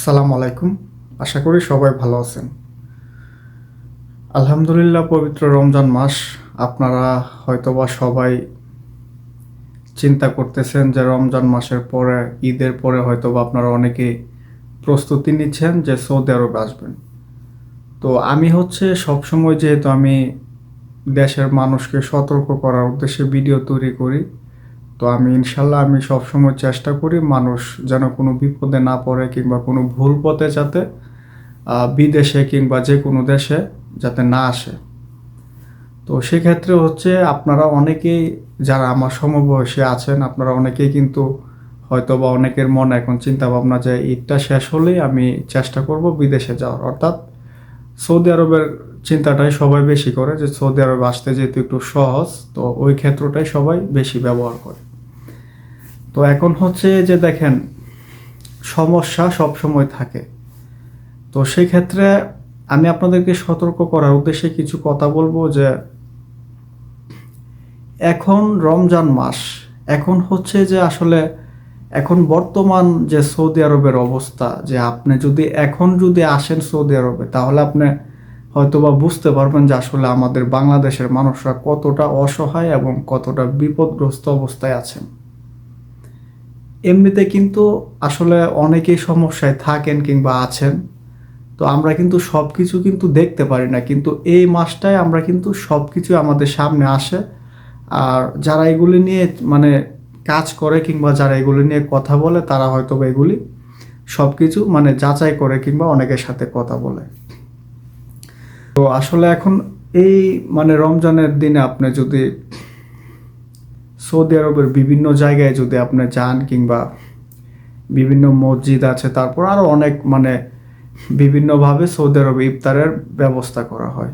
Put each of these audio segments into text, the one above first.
আসসালামু আলাইকুম। আশা করি সবাই ভালো আছেন। আলহামদুলিল্লাহ, পবিত্র রমজান মাস। আপনারা হয়তোবা সবাই চিন্তা করতেছেন যে রমজান মাসের পরে, ঈদের পরে হয়তোবা আপনারা অনেকে প্রস্তুতি নিচ্ছেন যে সৌদি আরবে আসবেন। তো আমি হচ্ছে সবসময় যেহেতু আমি দেশের মানুষকে সতর্ক করার উদ্দেশ্যে ভিডিও তৈরি করি তো আমি ইনশাল্লাহ আমি সবসময় চেষ্টা করি মানুষ যেন কোনো বিপদে না পড়ে কিংবা কোনো ভুল পথে যাতে বিদেশে কিংবা যে কোনো দেশে যাতে না আসে। তো সেক্ষেত্রে হচ্ছে আপনারা অনেকেই যারা আমার সমবয়সী আছেন, আপনারা অনেকেই কিন্তু হয়তো বা অনেকের মনে এখন চিন্তা ভাবনা যে ঈদটা শেষ হলেই আমি চেষ্টা করব বিদেশে যাওয়ার। অর্থাৎ সৌদি আরবের চিন্তাটাই সবাই বেশি করে যে সৌদি আরবে আসতে যেহেতু একটু সহজ, তো ওই ক্ষেত্রটাই সবাই বেশি ব্যবহার করে। তো এখন হচ্ছে যে দেখেন, সমস্যা সব সময় থাকে। তো সেই ক্ষেত্রে আমি আপনাদেরকে সতর্ক করার উদ্দেশ্যে কিছু কথা বলব যে, এখন রমজান মাস, এখন হচ্ছে যে আসলে এখন বর্তমান যে সৌদি আরবের অবস্থা, যে আপনি যদি এখন যদি আসেন সৌদি আরবে, তাহলে আপনি হয়তোবা বুঝতে পারবেন যে আসলে আমাদের বাংলাদেশের মানুষরা কতটা অসহায় এবং কতটা বিপদগ্রস্ত অবস্থায় আছেন। এমনিতে কিন্তু আসলে অনেকেই সমস্যায় থাকেন কিংবা আছেন। তো আমরা কিন্তু সব কিছু কিন্তু দেখতে পারি না। কিন্তু এই মাসটায় আমরা কিন্তু সব কিছু আমাদের সামনে আসে। আর যারা এগুলি নিয়ে মানে কাজ করে কিংবা যারা এগুলি নিয়ে কথা বলে, তারা হয়তো বা এগুলি সব কিছু মানে যাচাই করে কিংবা অনেকের সাথে কথা বলে। তো আসলে এখন এই মানে রমজানের দিনে আপনি যদি সৌদি আরবের বিভিন্ন জায়গায় যদি আপনি যান কিংবা বিভিন্ন মসজিদ আছে, তারপর আরও অনেক মানে বিভিন্নভাবে সৌদি আরবে ইফতারের ব্যবস্থা করা হয়।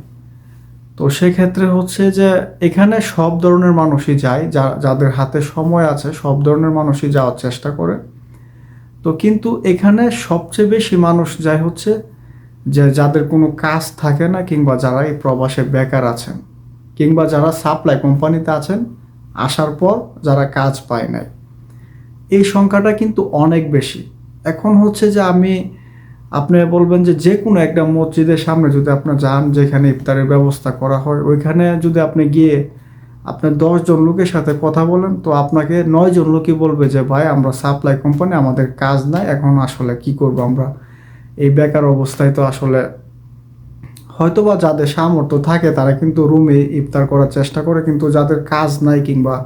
তো সেক্ষেত্রে হচ্ছে যে এখানে সব ধরনের মানুষই যায়, যা, যাদের হাতে সময় আছে, সব ধরনের মানুষই যাওয়ার চেষ্টা করে। তো কিন্তু এখানে সবচেয়ে বেশি মানুষ যায় হচ্ছে যে যাদের কোনো কাজ থাকে না কিংবা যারা এই প্রবাসে বেকার আছেন কিংবা যারা সাপ্লাই কোম্পানিতে আছেন আসার পর যারা কাজ পায় নাই। এই সংখ্যাটা কিন্তু অনেক বেশি। এখন হচ্ছে যে আমি, আপনি বলবেন যে যে কোনো একটা মসজিদের সামনে যদি আপনি যান, যেখানে ইফতারের ব্যবস্থা করা হয়, ওইখানে যদি আপনি গিয়ে আপনার দশজন লোকের সাথে কথা বলেন, তো আপনাকে নয়জন লোকই বলবে যে, ভাই, আমরা সাপ্লাই কোম্পানি আমাদের কাজ নাই, এখন আসলে কি করব আমরা? এই বেকার অবস্থায় তো আসলে হয়তোবা যাদের সামর্থ্য থাকে, তারা কিন্তু রুমে ইফতার করার চেষ্টা করে, কিন্তু যাদের কাজ নাই কিংবা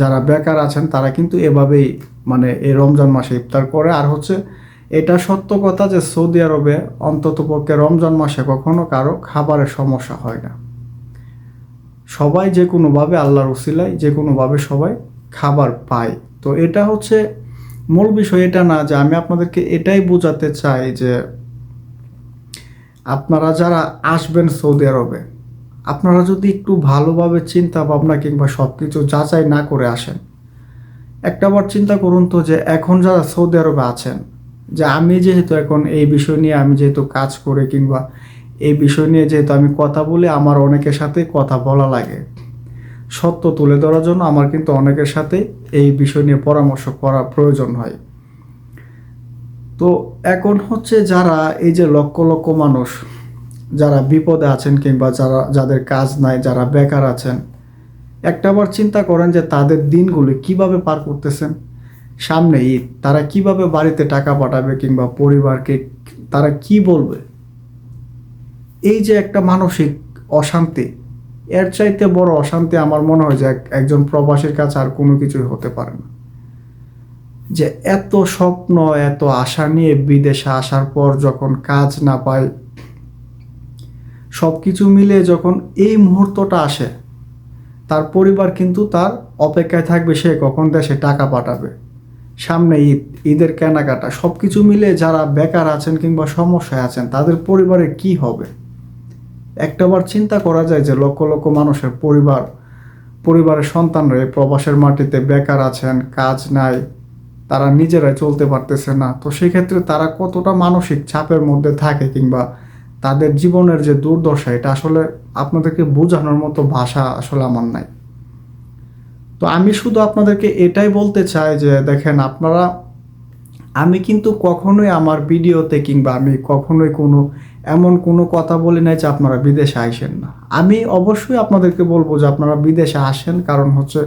যারা বেকার আছেন, তারা কিন্তু এভাবেই মানে এই রমজান মাসে ইফতার করে। আর হচ্ছে এটা সত্য কথা যে সৌদি আরবে অন্ততপক্ষে রমজান মাসে কখনো কারও খাবারের সমস্যা হয় না। সবাই যে কোনোভাবে আল্লাহর উসিলায় যে কোনোভাবে সবাই খাবার পায়। তো এটা হচ্ছে মূল বিষয়, এটা না যে আমি আপনাদেরকে এটাই বোঝাতে চাই যে আপনারা যারা আসবেন সৌদি আরবে, আপনারা যদি একটু ভালোভাবে চিন্তা ভাবনা কিংবা সব কিছু যাচাই না করে আসেন একটাবার চিন্তা করুন তো যে এখন যারা সৌদি আরবে আছেন, যে আমি যেহেতু এখন এই বিষয় নিয়ে আমি যেহেতু কাজ করে কিংবা এই বিষয় নিয়ে যেহেতু আমি কথা বলি, আমার অনেকের সাথে কথা বলা লাগে। সত্য তুলে ধরার জন্য আমার কিন্তু অনেকের সাথে এই বিষয় নিয়ে পরামর্শ করা প্রয়োজন হয়। তো এখন হচ্ছে যারা এই যে লক্ষ লক্ষ মানুষ যারা বিপদে আছেন কিংবা যারা, যাদের কাজ নাই, যারা বেকার আছেন একটাবার চিন্তা করেন যে তাদের দিনগুলি কীভাবে পার করতেছেন? সামনে ঈদ, তারা কীভাবে বাড়িতে টাকা পাঠাবে কিংবা পরিবারকে তারা কি বলবে? এই যে একটা মানসিক অশান্তি, এর চাইতে বড় অশান্তি আমার মনে হয় যে এক- একজন প্রবাসীর কাছে আর কোনো কিছুই হতে পারে না। যে এত স্বপ্ন, এত আশা নিয়ে বিদেশে আসার পর যখন কাজ না পায় সব কিছু মিলে যখন এই মুহূর্তটা আসে, তার পরিবার কিন্তু তার অপেক্ষায় থাকবে, সে কখন দেশে টাকা পাঠাবে, সামনে ঈদ, ঈদের কেনাকাটা সব কিছু মিলে যারা বেকার আছেন কিংবা সমস্যায় আছেন, তাদের পরিবারে কি হবে? একটাবার চিন্তা করা যায় যে লক্ষ লক্ষ মানুষের পরিবার, পরিবারের সন্তানরা প্রবাসের মাটিতে বেকার আছেন, কাজ নাই তারা নিজেরাই চলতে পারতেছে না। তো সেক্ষেত্রে তারা কতটা মানসিক চাপের মধ্যে থাকে কিংবা তাদের জীবনের যে দুর্দশা, এটা আসলে আপনাদেরকে বোঝানোর মতো ভাষা আসলে আমার নাই। তো আমি শুধু আপনাদেরকে এটাই বলতে চাই যে, দেখেন আপনারা, আমি কিন্তু কখনোই আমার ভিডিওতে কিংবা আমি কখনোই কোনো, এমন কোনো কথা বলি নাই যে আপনারা বিদেশে আসেন না। আমি অবশ্যই আপনাদেরকে বলব যে আপনারা বিদেশে আসেন, কারণ হচ্ছে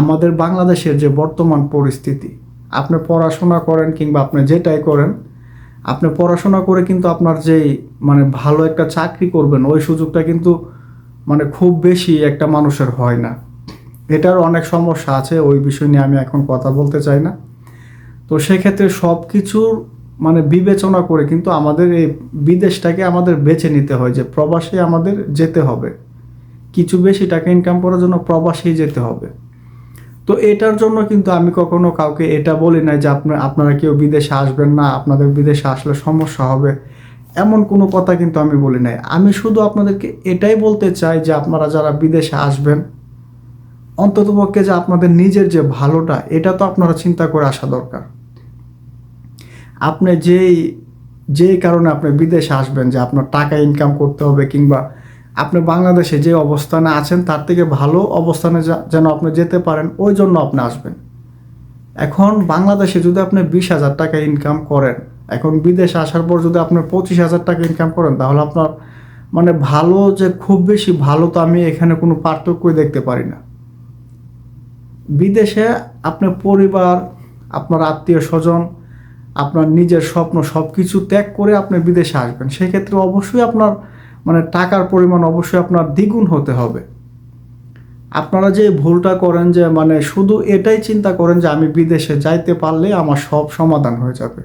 আমাদের বাংলাদেশের যে বর্তমান পরিস্থিতি আপনি পড়াশোনা করেন কিংবা আপনি যেটাই করেন, আপনি পড়াশোনা করে কিন্তু আপনার যেই মানে ভালো একটা চাকরি করবেন, ওই সুযোগটা কিন্তু মানে খুব বেশি একটা মানুষের হয় না। এটার অনেক সমস্যা আছে, ওই বিষয় নিয়ে আমি এখন কথা বলতে চাই না। তো সেক্ষেত্রে সব কিছুর মানে বিবেচনা করে কিন্তু আমাদের এই বিদেশটাকে আমাদের বেছে নিতে হয় যে প্রবাসে আমাদের যেতে হবে। কিছু বেশি টাকা ইনকাম করার জন্য প্রবাসেই যেতে হবে। তো এটার জন্য কিন্তু আমি কখনো কাউকে এটা বলি না যে আপনার আপনারা কেউ বিদেশে আসবেন না, আপনাদের বিদেশে আসলে সমস্যা হবে। এমন কোনো কথা কিন্তু আমি বলি নাই। আমি শুধু আপনাদেরকে এটাই বলতে চাই যে আপনারা যারা বিদেশে আসবেন, অন্ততপক্ষে যে আপনাদের নিজের যে ভালোটা, এটা তো আপনারা চিন্তা করে আসা দরকার। আপনি যেই যেই কারণে আপনি বিদেশে আসবেন যে আপনার টাকা ইনকাম করতে হবে কিংবা আপনি বাংলাদেশে যে অবস্থানে আছেন, তার থেকে ভালো অবস্থানে যেন আপনি যেতে পারেন, ওই জন্য আপনি আসবেন। এখন বাংলাদেশে যদি আপনি বিশ হাজার টাকা ইনকাম করেন, এখন বিদেশে আসার পর যদি আপনি পঁচিশ হাজার টাকা ইনকাম করেন, তাহলে আপনার মানে ভালো যে খুব বেশি ভালো তো আমি এখানে কোনো পার্থক্যই দেখতে পারি না। বিদেশে আপনার পরিবার, আপনার আত্মীয় স্বজন, আপনার নিজের স্বপ্ন সব কিছু ত্যাগ করে আপনি বিদেশে আসবেন। সেক্ষেত্রে অবশ্যই আপনার মানে টাকার পরিমাণ অবশ্যই আপনার দ্বিগুণ হতে হবে। আপনারা যে ভুলটা করেন যে মানে শুধু এটাই চিন্তা করেন যে, আমি বিদেশে যাইতে পারলে আমার সব সমাধান হয়ে যাবে।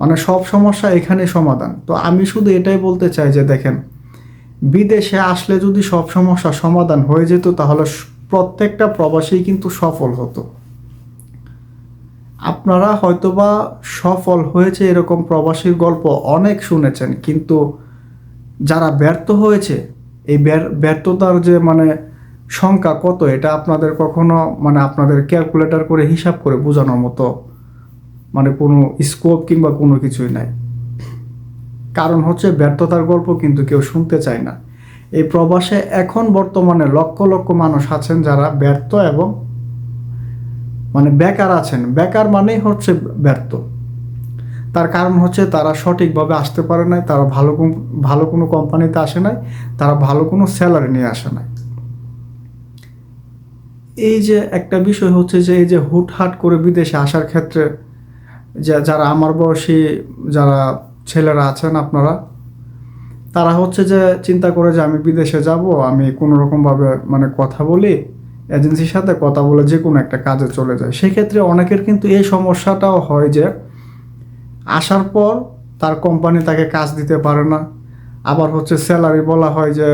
মানে সব সমস্যা এখানে সমাধান। তো আমি শুধু এটাই বলতে চাই যে, দেখেন, বিদেশে আসলে যদি সব সমস্যা সমাধান হয়ে যেত, তাহলে প্রত্যেকটা প্রবাসী কিন্তু সফল হতো। আপনারা হয়তোবা সফল হয়েছে এরকম প্রবাসীর গল্প অনেক শুনেছেন, কিন্তু যারা ব্যর্থ হয়েছে, এই ব্যর্থতার যে মানে সংখ্যা কত, এটা আপনাদের কখনো মানে আপনাদের ক্যালকুলেটর করে হিসাব করে বোঝানোর মতো মানে কোনো স্কোপ কিংবা কোনো কিছুই নাই। কারণ হচ্ছে ব্যর্থতার গল্প কিন্তু কেউ শুনতে চায় না। এই প্রবাসে এখন বর্তমানে লক্ষ লক্ষ মানুষ আছেন যারা ব্যর্থ এবং মানে বেকার আছেন। বেকার মানেই হচ্ছে ব্যর্থ। তার কারণ হচ্ছে তারা সঠিকভাবে আসতে পারে নাই, তারা ভালো ভালো কোনো কোম্পানিতে আসে নাই, তারা ভালো কোনো স্যালারি নিয়ে আসে নাই। এই যে একটা বিষয় হচ্ছে যে, এই যে হুটহাট করে বিদেশে আসার ক্ষেত্রে যারা আমার বয়সী যারা ছেলেরা আছেন আপনারা, তারা হচ্ছে যে চিন্তা করে যে আমি বিদেশে যাব, আমি কোনো রকমভাবে মানে কথা বলি এজেন্সির সাথে কথা বলে যে কোনো একটা কাজে চলে যায়। সেক্ষেত্রে অনেকের কিন্তু এই সমস্যাটাও হয় যে আসার পর তার কোম্পানি তাকে কাজ দিতে পারে না। আবার হচ্ছে স্যালারি বলা হয় যে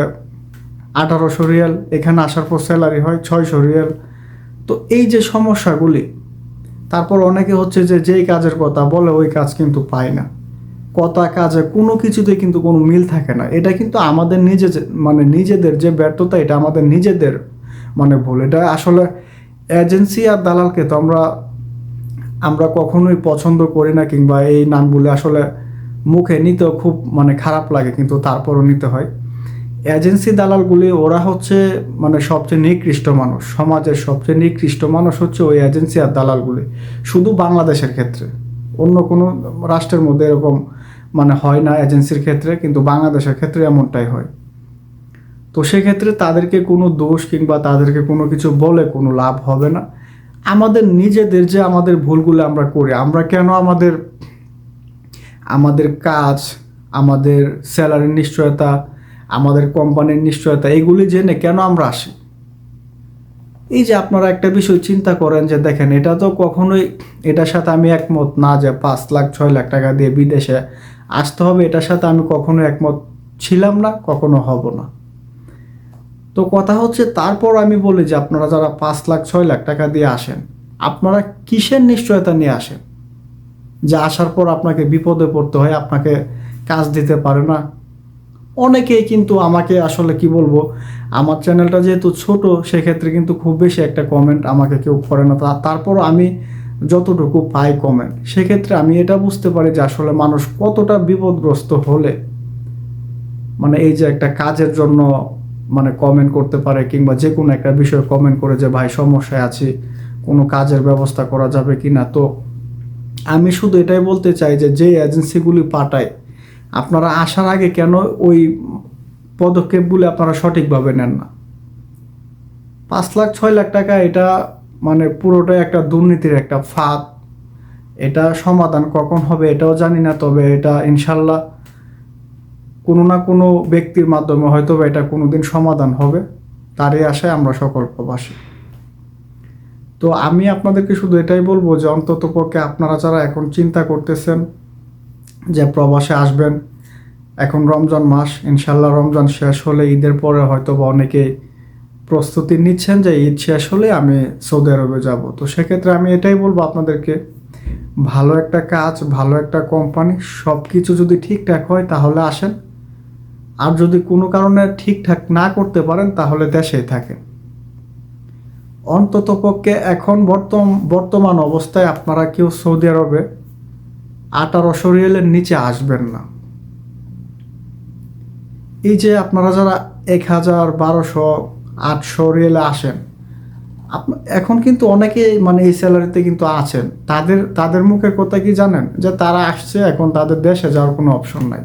আঠারোশো রিয়াল, এখানে আসার পর স্যালারি হয় ছয়শো রিয়াল। তো এই যে সমস্যাগুলি, তারপর অনেকে হচ্ছে যে যেই কাজের কথা বলে ওই কাজ কিন্তু পায় না। কথা, কাজে কোনো কিছুতে কিন্তু কোনো মিল থাকে না। এটা কিন্তু আমাদের নিজে মানে নিজেদের যে ব্যর্থতা, এটা আমাদের নিজেদের মানে ভুল। এটা আসলে এজেন্সি আর দালালকে তো আমরা আমরা কখনোই পছন্দ করি না কিংবা এই নামগুলো আসলে মুখে নিতেও খুব মানে খারাপ লাগে, কিন্তু তারপরও নিতে হয়। এজেন্সি দালালগুলি, ওরা হচ্ছে মানে সবচেয়ে নিকৃষ্ট মানুষ, সমাজের সবচেয়ে নিকৃষ্ট মানুষ হচ্ছে ওই এজেন্সি আর দালালগুলি, শুধু বাংলাদেশের ক্ষেত্রে। অন্য কোনো রাষ্ট্রের মধ্যে এরকম মানে হয় না এজেন্সির ক্ষেত্রে, কিন্তু বাংলাদেশের ক্ষেত্রে এমনটাই হয়। তো সেক্ষেত্রে তাদেরকে কোনো দোষ কিংবা তাদেরকে কোনো কিছু বলে কোনো লাভ হবে না। আমাদের নিজেদের যে আমাদের ভুলগুলো আমরা করি, আমরা কেন আমাদের আমাদের কাজ, আমাদের স্যালারির নিশ্চয়তা, আমাদের কোম্পানির নিশ্চয়তা, এগুলি জেনে কেন আমরা আসি? এই যে আপনারা একটা বিষয় চিন্তা করেন যে দেখেন, এটা তো কখনোই, এটার সাথে আমি একমত না যে পাঁচ লাখ, ছয় লাখ টাকা দিয়ে বিদেশে আসতে হবে, এটার সাথে আমি কখনো একমত ছিলাম না, কখনো হব না। তো কথা হচ্ছে তারপর আমি বলি যে আপনারা যারা পাঁচ লাখ, ছয় লাখ টাকা দিয়ে আসেন, আপনারা কিসের নিশ্চয়তা নিয়ে আসেন? যে আসার পর আপনাকে বিপদে পড়তে হয়, আপনাকে কাজ দিতে পারে না। অনেকেই কিন্তু আমাকে আসলে কি বলব, আমার চ্যানেলটা যেহেতু ছোট, সেক্ষেত্রে কিন্তু খুব বেশি একটা কমেন্ট আমাকে কেউ করে না। তা- তারপরও আমি যতটুকু পাই কমেন্ট সেক্ষেত্রে আমি এটা বুঝতে পারি যে আসলে মানুষ কতটা বিপদগ্রস্ত হলে মানে এই যে একটা কাজের জন্য মানে কমেন্ট করতে পারে কিংবা যে কোনো একটা বিষয়ে কমেন্ট করে যে, ভাই, সমস্যায় আছি, কোনো কাজের ব্যবস্থা করা যাবে কি না? তো আমি শুধু এটাই বলতে চাই যে যে এজেন্সিগুলি পাঠায়, আপনারা আসার আগে কেন ওই পদক্ষেপগুলি আপনারা সঠিকভাবে নেন না? পাঁচ লাখ, ছয় লাখ টাকা এটা মানে পুরোটাই একটা দুর্নীতির একটা ফাঁদ। এটা সমাধান কখন হবে এটাও জানি না, তবে এটা ইনশাল্লাহ কোনো না কোনো ব্যক্তির মাধ্যমে হয়তো বা এটা কোনোদিন সমাধান হবে, তারই আশায় আমরা সকল প্রবাসী তো আমি আপনাদেরকে শুধু এটাই বলব যে অন্তত পক্ষে আপনারা যারা এখন চিন্তা করতেছেন যে প্রবাসে আসবেন, এখন রমজান মাস ইনশাল্লাহ রমজান শেষ হলে ঈদের পরে হয়তো বা অনেকে প্রস্তুতি নিচ্ছেন যে ঈদ শেষ হলে আমি সৌদি আরবে যাব। তো সেক্ষেত্রে আমি এটাই বলব আপনাদেরকে, ভালো একটা কাজ, ভালো একটা কোম্পানি সব কিছু যদি ঠিকঠাক হয় তাহলে আসেন। আর যদি কোনো কারণে ঠিকঠাক না করতে পারেন, তাহলে দেশেই থাকেন। অন্তত পক্ষে এখন বর্তম, বর্তমান অবস্থায় আপনারা কেউ সৌদি আরবে আঠারোশো রিয়েলের নিচে আসবেন না। এই যে আপনারা যারা এক হাজার বারোশো, আটশো রিয়েলে আসেন এখন কিন্তু অনেকেই মানে এই স্যালারিতে কিন্তু আছেন। তাদের তাদের মুখের কথা কি জানেন? যে তারা আসছে, এখন তাদের দেশে যাওয়ার কোনো অপশন নাই।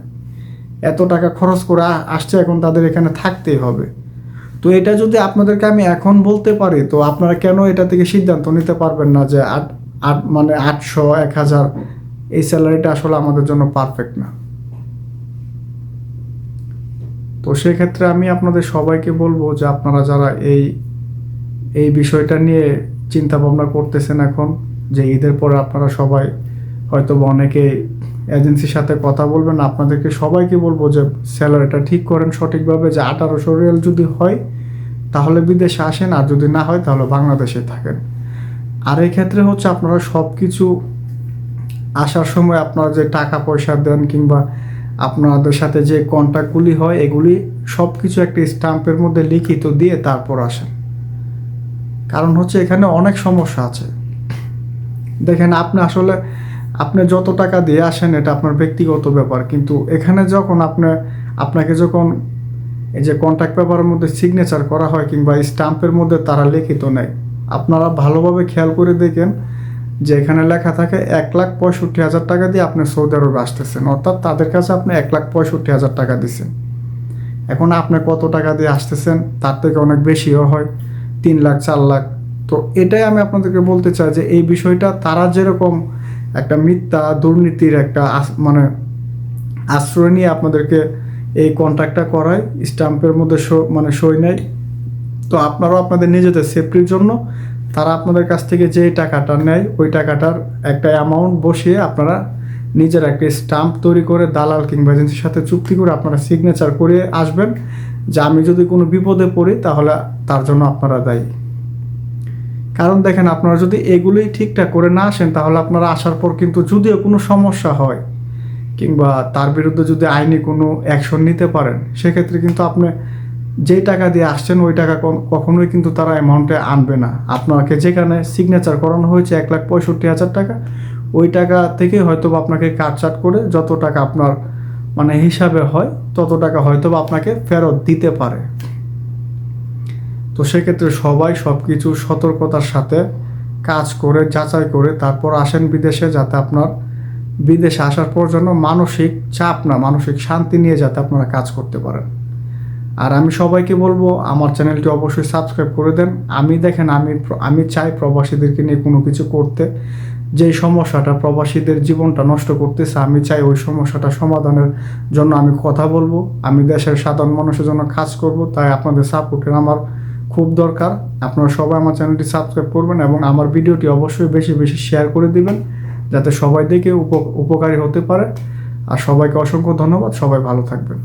এত টাকা খরচ করে আসছে, এখন তাদের এখানে থাকতেই হবে। তো এটা যদি আপনাদেরকে আমি এখন বলতে পারি, তো আপনারা কেন এটা থেকে সিদ্ধান্ত নিতে পারবেন না যে আট আট মানে আটশো, এক হাজার, এই স্যালারিটা আসলে আমাদের জন্য পারফেক্ট না? তো সেক্ষেত্রে আমি আপনাদের সবাইকে বলব যে আপনারা যারা এই এই বিষয়টা নিয়ে চিন্তা ভাবনা করতেছেন এখন, যে ঈদের পরে আপনারা সবাই হয়তো অনেকে এজেন্সির সাথে কথা বলবেন আপনাদেরকে সবাইকে বলব যে স্যালারিটা ঠিক করেন সঠিকভাবে, যে আঠারোশো রিয়াল যদি হয়, তাহলে বিদেশে আসেন, আর যদি না হয়, তাহলে বাংলাদেশে থাকেন। আর ক্ষেত্রে হচ্ছে আপনারা সব কিছু আসার সময় আপনারা যে টাকা পয়সা দেন কিংবা আপনাদের সাথে যে কন্ট্যাক্টগুলি হয়, এগুলি সব কিছু একটা স্টাম্পের মধ্যে লিখিত দিয়ে তারপর আসেন। কারণ হচ্ছে এখানে অনেক সমস্যা আছে। দেখেন, আপনি আসলে আপনি যত টাকা দিয়ে আসেন, এটা আপনার ব্যক্তিগত ব্যাপার। কিন্তু এখানে যখন আপনি, আপনাকে যখন এই যে কন্ট্যাক্ট পেপারের মধ্যে সিগনেচার করা হয় কিংবা স্টাম্পের মধ্যে তারা লিখিত নেয়, আপনারা ভালোভাবে খেয়াল করে দেখেন যে এখানে লেখা থাকে এক লাখ পঁয়ষট্টি হাজার টাকা দিয়ে আপনি সৌদি আরবে আসতেছেন। অর্থাৎ তাদের কাছে আপনি এক লাখ পঁয়ষট্টি হাজার টাকা দিচ্ছেন। এখন আপনি কত টাকা দিয়ে আসতেছেন, তার থেকে অনেক বেশিও হয়, তিন লাখ, চার লাখ। তো এটাই আমি আপনাদেরকে বলতে চাই যে এই বিষয়টা তারা যেরকম একটা মিথ্যা দুর্নীতির একটা মানে আশ্রয় নিয়ে আপনাদেরকে এই কন্ট্রাক্টটা করায়, স্টাম্পের মধ্যে মানে সই নেয়। তো আপনারাও আপনাদের নিজেদের সেফটির জন্য তারা আপনাদের কাছ থেকে যে টাকাটা নেয়, ওই টাকাটার একটা অ্যামাউন্ট বসিয়ে আপনারা নিজের একটা স্টাম্প তৈরি করে দালাল কিংবা এজেন্সির সাথে চুক্তি করে আপনারা সিগনেচার করে আসবেন। যে আমি যদি কোনো বিপদে পড়ি তাহলে তার জন্য আপনারা দায়ী। কারণ দেখেন আপনারা যদি এগুলোই ঠিকঠাক করে না আসেন, তাহলে আপনারা আসার পর কিন্তু যদিও কোনো সমস্যা হয়, কিংবা তার বিরুদ্ধে যদি আইনি কোনো অ্যাকশন নিতে পারেন, সেক্ষেত্রে কিন্তু আপনি যেই টাকা দিয়ে আসছেন, ওই টাকা কখনোই কিন্তু তারা অ্যামাউন্টে আনবে না। আপনাকে যেখানে সিগনেচার করানো হয়েছে এক লাখ পঁয়ষট্টি হাজার টাকা, ওই টাকা থেকে হয়তো আপনাকে কাটচাট করে যত টাকা আপনার মানে হিসাবে হয়, তত টাকা হয়তো আপনাকে ফেরত দিতে পারে। তো সেক্ষেত্রে সবাই সব কিছু সতর্কতার সাথে কাজ করে, যাচাই করে, তারপর আসেন বিদেশে যাতে আপনার বিদেশে আসার পর যেন মানসিক চাপ না, মানসিক শান্তি নিয়ে যাতে আপনারা কাজ করতে পারেন। আর আমি সবাইকে বলব, আমার চ্যানেলটি অবশ্যই সাবস্ক্রাইব করে দেন। আমি দেখেন, আমি আমি চাই প্রবাসীদেরকে নিয়ে কোনো কিছু করতে। যেই সমস্যাটা প্রবাসীদের জীবনটা নষ্ট করতেছে, আমি চাই ওই সমস্যাটা সমাধানের জন্য আমি কথা বলব। আমি দেশের সাধারণ মানুষের জন্য কাজ করব, তাই আপনাদের সাপোর্টের আমার খুব দরকার। আপনারা সবাই আমার চ্যানেলটি সাবস্ক্রাইব করবেন এবং আমার ভিডিওটি অবশ্যই বেশি বেশি শেয়ার করে দিবেন, যাতে সবাই দেখে উপ- উপকারী হতে পারে। আর সবাইকে অসংখ্য ধন্যবাদ। সবাই ভালো থাকবেন।